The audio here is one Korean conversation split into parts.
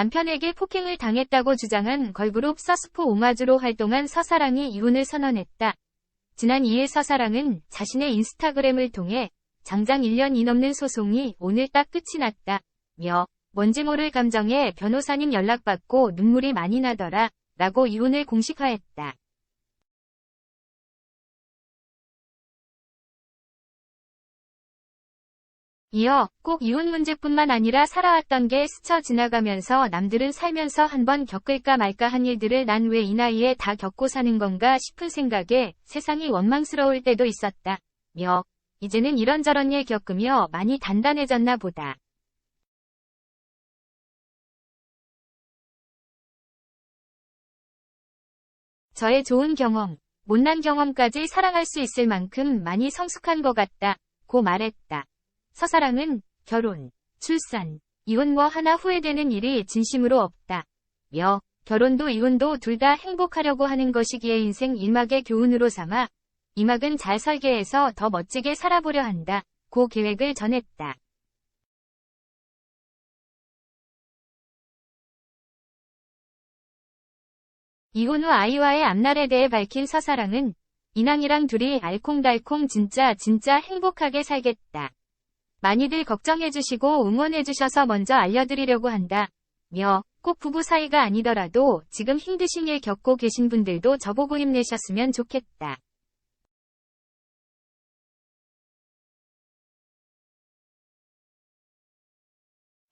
남편에게 폭행을 당했다고 주장한 걸그룹 서스포 오마주로 활동한 서사랑이 이혼을 선언했다. 지난 2일 서사랑은 자신의 인스타그램을 통해 장장 1년이 넘는 소송이 오늘 딱 끝이 났다. 며 뭔지 모를 감정에 변호사님 연락받고 눈물이 많이 나더라. 라고 이혼을 공식화했다. 이어 꼭 이혼 문제뿐만 아니라 살아왔던 게 스쳐 지나가면서 남들은 살면서 한번 겪을까 말까 한 일들을 난 왜 이 나이에 다 겪고 사는 건가 싶은 생각에 세상이 원망스러울 때도 있었다. 며 이제는 이런저런 일 겪으며 많이 단단해졌나 보다. 저의 좋은 경험, 못난 경험까지 사랑할 수 있을 만큼 많이 성숙한 것 같다. 고 말했다. 서사랑은 결혼, 출산, 이혼 뭐 하나 후회되는 일이 진심으로 없다. 며 결혼도 이혼도 둘 다 행복하려고 하는 것이기에 인생 일막의 교훈으로 삼아 이막은 잘 설계해서 더 멋지게 살아보려 한다. 고 계획을 전했다. 이혼 후 아이와의 앞날에 대해 밝힌 서사랑은 인왕이랑 둘이 알콩달콩 진짜 진짜 행복하게 살겠다. 많이들 걱정해주시고 응원해주셔서 먼저 알려드리려고 한다. 며, 꼭 부부 사이가 아니더라도 지금 힘드신 일 겪고 계신 분들도 저보고 힘내셨으면 좋겠다.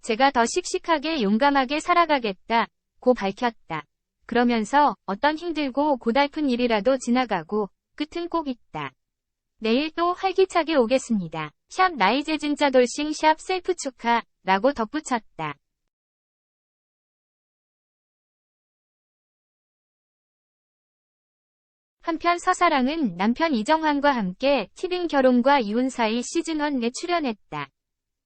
제가 더 씩씩하게 용감하게 살아가겠다. 고 밝혔다. 그러면서 어떤 힘들고 고달픈 일이라도 지나가고 끝은 꼭 있다. 내일 또 활기차게 오겠습니다. 샵 나이제 진짜 돌싱 샵 셀프 축하 라고 덧붙였다. 한편 서사랑은 남편 이정환과 함께 티빙 결혼과 이혼 사이 시즌1에 출연했다.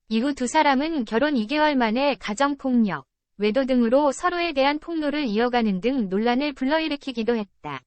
이후 두 사람은 결혼 2개월 만에 가정폭력, 외도 등으로 서로에 대한 폭로를 이어가는 등 논란을 불러일으키기도 했다.